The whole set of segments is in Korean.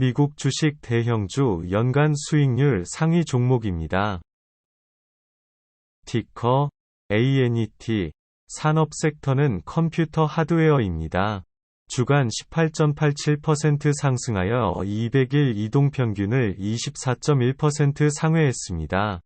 미국 주식 대형주 연간 수익률 상위 종목입니다. 티커 ANET 산업 섹터는 컴퓨터 하드웨어입니다. 주간 18.87% 상승하여 200일 이동평균을 24.1% 상회했습니다.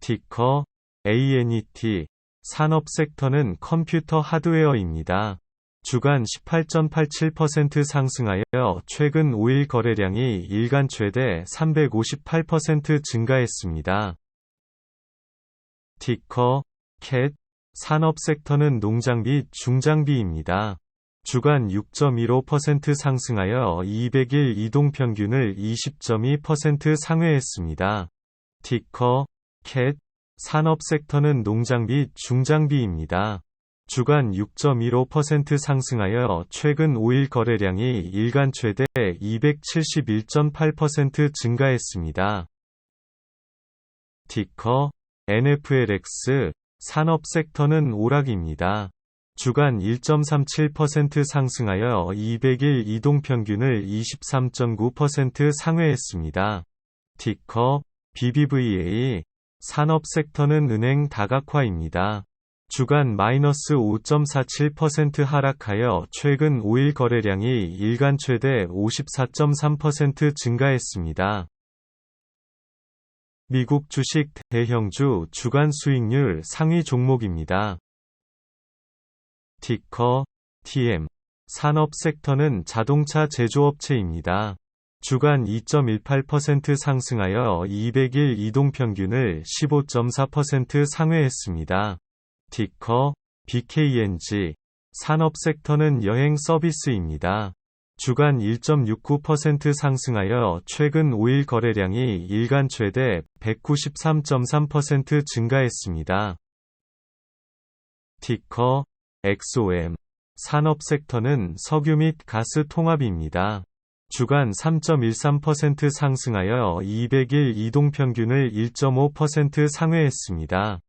티커 ANET 산업 섹터는 컴퓨터 하드웨어입니다. 주간 18.87% 상승하여 최근 5일 거래량이 일간 최대 358% 증가했습니다. 티커 캣 산업 섹터는 농장 및 중장비입니다. 주간 6.15% 상승하여 200일 이동평균을 20.2% 상회했습니다. 티커 캣 산업 sek터는 농장 및 중장비입니다. 주간 6.15% 상승하여 최근 5일 거래량이 일간 최대 271.8% 증가했습니다. 티커 NFLX 산업 섹터는 오락입니다. 주간 1.37% 상승하여 200일 이동평균을 23.9% 상회했습니다. 티커 BBVA 산업 섹터는 은행 다각화입니다. 주간 마이너스 5.47% 하락하여 최근 5일 거래량이 일간 최대 54.3% 증가했습니다. 미국 주식 대형주 주간 수익률 상위 종목입니다. 티커 TM 산업 섹터는 자동차 제조업체입니다. 주간 2.18% 상승하여 200일 이동평균을 15.4% 상회했습니다. 티커 BKNG 산업 섹터는 여행 서비스입니다. 주간 1.69% 상승하여 최근 5일 거래량이 일간 최대 193.3% 증가했습니다. 티커 XOM 산업 섹터는 석유 및 가스 통합입니다. 주간 3.13% 상승하여 200일 이동평균을 1.5% 상회했습니다.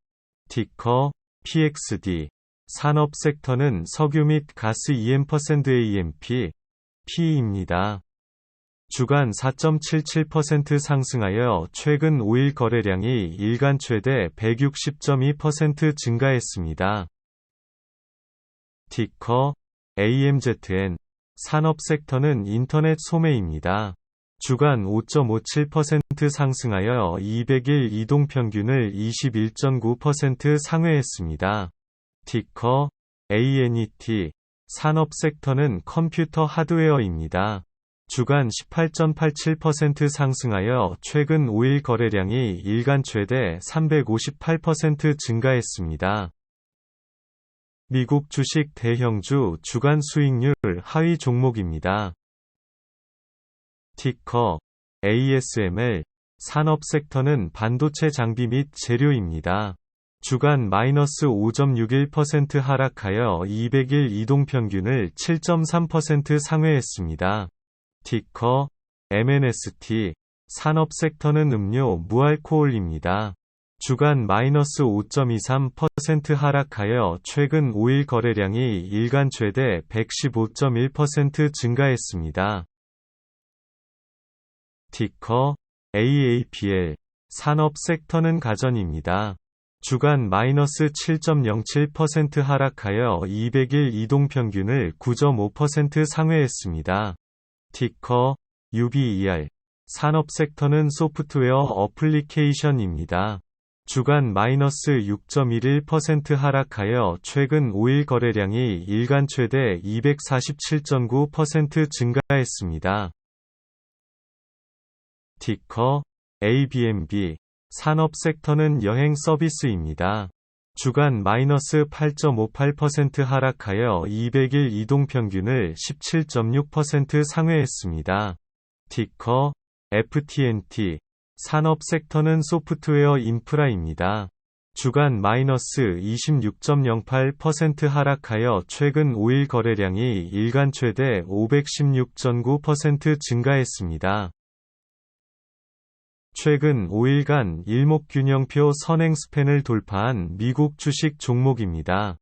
티커 PXD 산업 섹터는 석유 및 가스 EM%AMP P입니다. 주간 4.77% 상승하여 최근 5일 거래량이 일간 최대 160.2% 증가했습니다. 티커 AMZN 산업 섹터는 인터넷 소매입니다. 주간 5.57% 상승하여 200일 이동평균을 21.9% 상회했습니다. 티커 ANET 산업 섹터는 컴퓨터 하드웨어입니다. 주간 18.87% 상승하여 최근 5일 거래량이 일간 최대 358% 증가했습니다. 미국 주식 대형주 주간 수익률 하위 종목입니다. 티커 ASML 산업 섹터는 반도체 장비 및 재료입니다. 주간 마이너스 5.61% 하락하여 200일 이동평균을 7.3% 상회했습니다. 티커 MNST 산업 섹터는 음료 무알코올입니다. 주간 마이너스 5.23% 하락하여 최근 5일 거래량이 일간 최대 115.1% 증가했습니다. 티커 AAPL 산업 섹터는 가전입니다. 주간 마이너스 7.07% 하락하여 200일 이동평균을 9.5% 상회했습니다. 티커 UBER 산업 섹터는 소프트웨어 어플리케이션입니다. 주간 마이너스 6.11% 하락하여 최근 5일 거래량이 일간 최대 247.9% 증가했습니다. 티커 ABMB 산업 섹터는 여행 서비스입니다. 주간 마이너스 8.58% 하락하여 200일 이동평균을 17.6% 상회했습니다. 티커 FTNT 산업 섹터는 소프트웨어 인프라입니다. 주간 마이너스 26.08% 하락하여 최근 5일 거래량이 일간 최대 516.9% 증가했습니다. 최근 5일간 일목균형표 선행 스팬을 돌파한 미국 주식 종목입니다.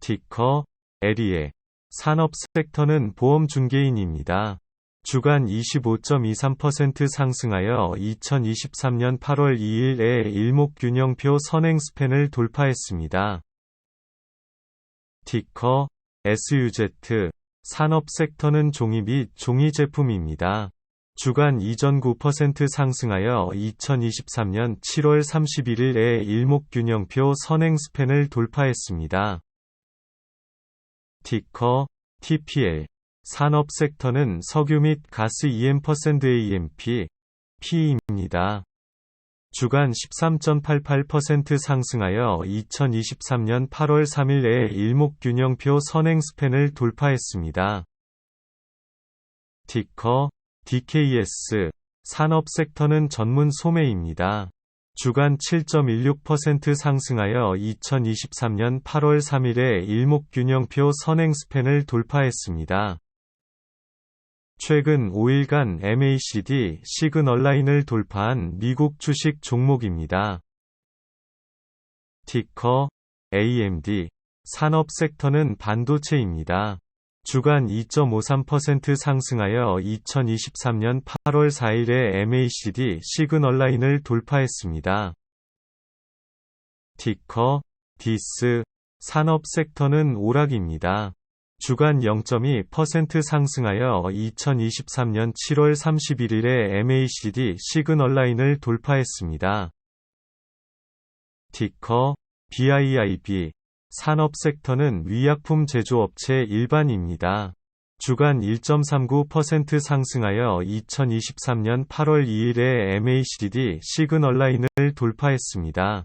티커 에리에 산업 섹터는 보험 중개인입니다. 주간 25.23% 상승하여 2023년 8월 2일에 일목균형표 선행 스팬을 돌파했습니다. 티커 SUZ 산업 섹터는 종이 및 종이 제품입니다. 주간 이전 9% 상승하여 2023년 7월 31일에 일목균형표 선행 스팬을 돌파했습니다. 티커 TPL 산업 섹터는 석유 및 가스 EM%AMP, P입니다. 주간 13.88% 상승하여 2023년 8월 3일에 일목균형표 선행 스팬을 돌파했습니다. 티커 DKS 산업 섹터는 전문 소매입니다. 주간 7.16% 상승하여 2023년 8월 3일에 일목균형표 선행 스팬을 돌파했습니다. 최근 5일간 MACD 시그널 라인을 돌파한 미국 주식 종목입니다. 티커 AMD 산업 섹터는 반도체입니다. 주간 2.53% 상승하여 2023년 8월 4일에 MACD 시그널 라인을 돌파했습니다. 티커 디스 산업 섹터는 오락입니다. 주간 0.2% 상승하여 2023년 7월 31일에 MACD 시그널 라인을 돌파했습니다. 티커 BIIB 산업 섹터는 위약품 제조업체 일반입니다. 주간 1.39% 상승하여 2023년 8월 2일에 MACD 시그널 라인을 돌파했습니다.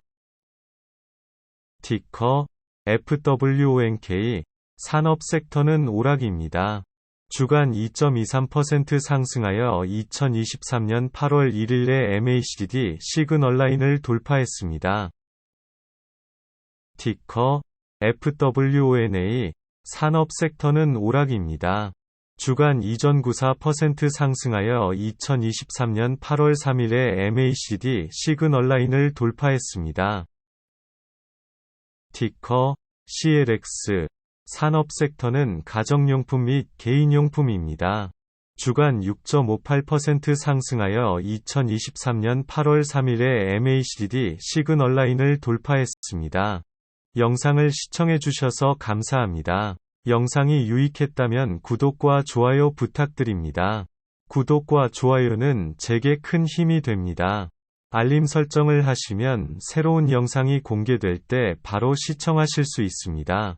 티커 FWONK 산업 섹터는 오락입니다. 주간 2.23% 상승하여 2023년 8월 1일에 MACD 시그널 라인을 돌파했습니다. 티커 FWONA 산업 섹터는 오락입니다. 주간 이전 94% 상승하여 2023년 8월 3일에 MACD 시그널 라인을 돌파했습니다. 티커 CLX 산업 섹터는 가정용품 및 개인용품입니다. 주간 6.58% 상승하여 2023년 8월 3일에 MACD 시그널 라인을 돌파했습니다. 영상을 시청해주셔서 감사합니다. 영상이 유익했다면 구독과 좋아요 부탁드립니다. 구독과 좋아요는 제게 큰 힘이 됩니다. 알림 설정을 하시면 새로운 영상이 공개될 때 바로 시청하실 수 있습니다.